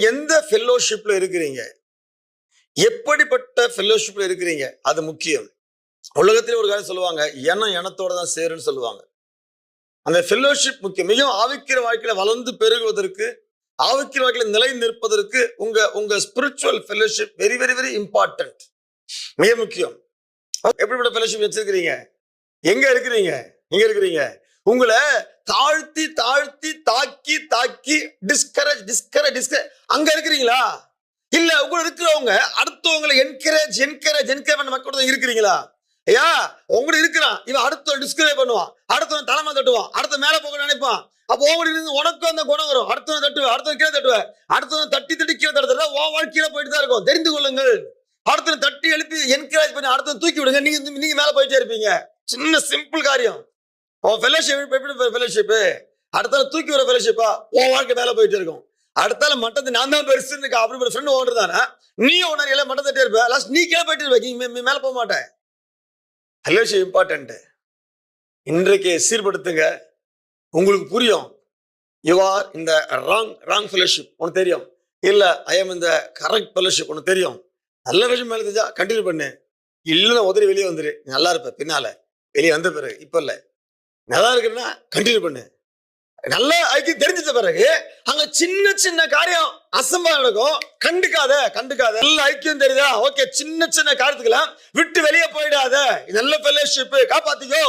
எந்த ஃபெல்லோஷிப்பில் இருக்கிறீங்க? எப்படிப்பட்ட ஃபெல்லோஷிப்பில் இருக்கிறீங்க? அது முக்கியம். உலகத்திலே ஒரு காரியம் சொல்லுவாங்க எண்ணம் எண்ணத்தோட தான் சேருன்னு சொல்லுவாங்க. அந்த ஃபெல்லோஷிப் முக்கியம். மிகவும் ஆவிக்கிற வாழ்க்கையில வளர்ந்து பெருகுவதற்கு ஆவிக்கிற வாழ்க்கையில நிலை நிற்பதற்கு உங்க உங்க spiritual fellowship very very very important மிக முக்கியம். எப்படிப்பட்ட ஃபெல்லோஷிப் வச்சிருக்கிறீங்க? எங்க இருக்கிறீங்க? எங்க இருக்கிறீங்க. உங்களை தாழ்த்தி தாழ்த்தி தாக்கி தாக்கி டிஸ்கரேஜ் டிஸ்கரேஜ் டிஸ்கரேஜ் அங்க இருக்கிறீங்களா? இல்ல உங்களை இருக்கிறவங்க அடுத்தவங்களை என்கரேஜ் என்கரேஜ் என்கரேஜ் பண்ண மக்கள் இருக்கிறீங்களா? ஐயா உங்களுக்கு இருக்கிறான். இவன் அடுத்தவன் டிஸ்கரேஜ் பண்ணுவான். அடுத்தவன் தலைமை தட்டுவான். அடுத்த மேல போக நினைப்பான். அப்போ உங்களுக்கு உனக்கும் அந்த குணம் வரும். அடுத்தவன் தட்டுவேன் அடுத்தவன் கீழே தட்டுவேன் அடுத்தவன் தட்டி தட்டி கீழே தட்டுறதா உன் வாழ்க்கையில போயிட்டு தான் இருக்கும். தெரிந்து கொள்ளுங்கள். அடுத்தவன் தட்டி எழுப்பி என்கரேஜ் பண்ணி அடுத்தவன் தூக்கி விடுங்க. நீங்க நீங்க மேல போயிட்டே இருப்பீங்க. சின்ன சிம்பிள் காரியம். உன் ஃபெலோஷிப் எப்படி ஃபெலோஷிப்பு அடுத்தால தூக்கி வர ஃபெலோஷிப்பா உன் வாழ்க்கை மேலே போயிட்டு இருக்கும். அடுத்தால மட்டத்தை நான் தான் பெருசுன்னு இருக்கா. அப்படி ஃப்ரெண்டு ஃப்ரெண்ட் தானே? நீ உணர் எல்லாம் மட்டம் தட்டே இருப்ப. லாஸ்ட் நீ கீழே போயிட்டு இருப்ப. நீ மேலே போக மாட்டேன் ஃபெலோஷிப் இம்பார்ட்டன்ட் இன்றைக்கு சீர்படுத்துங்க. உங்களுக்கு புரியும். யூ ஆர் இந்த ராங் ராங் ஃபெலோஷிப் உனக்கு தெரியும். இல்லை ஐ எம் இந்த கரெக்ட் ஃபெலோஷிப் உனக்கு தெரியும். நல்ல விஷயம் மேலே தெரிஞ்சா கண்டினியூ பண்ணு. இல்லைன்னா உதறி வெளியே வந்துரு. நல்லா இருப்ப. பின்னால. வெளியே வந்த பிறகு. இப்போ இல்லை. நல்லா இருக்குன்னா கண்டினியூ பண்ணு. நல்ல ஐக்கியம் தெரிஞ்சிட்ட பிறகு அங்க சின்ன சின்ன காரியம் அசம்பா நடக்கும். கண்டுக்காத கண்டுக்காத. எல்லா ஐக்கியம் தெரியுதா? ஓகே சின்ன சின்ன காரியத்துக்கெல்லாம் விட்டு வெளியே போயிடாத. நல்ல ஃபெலோஷிப் காப்பாத்திக்கோ.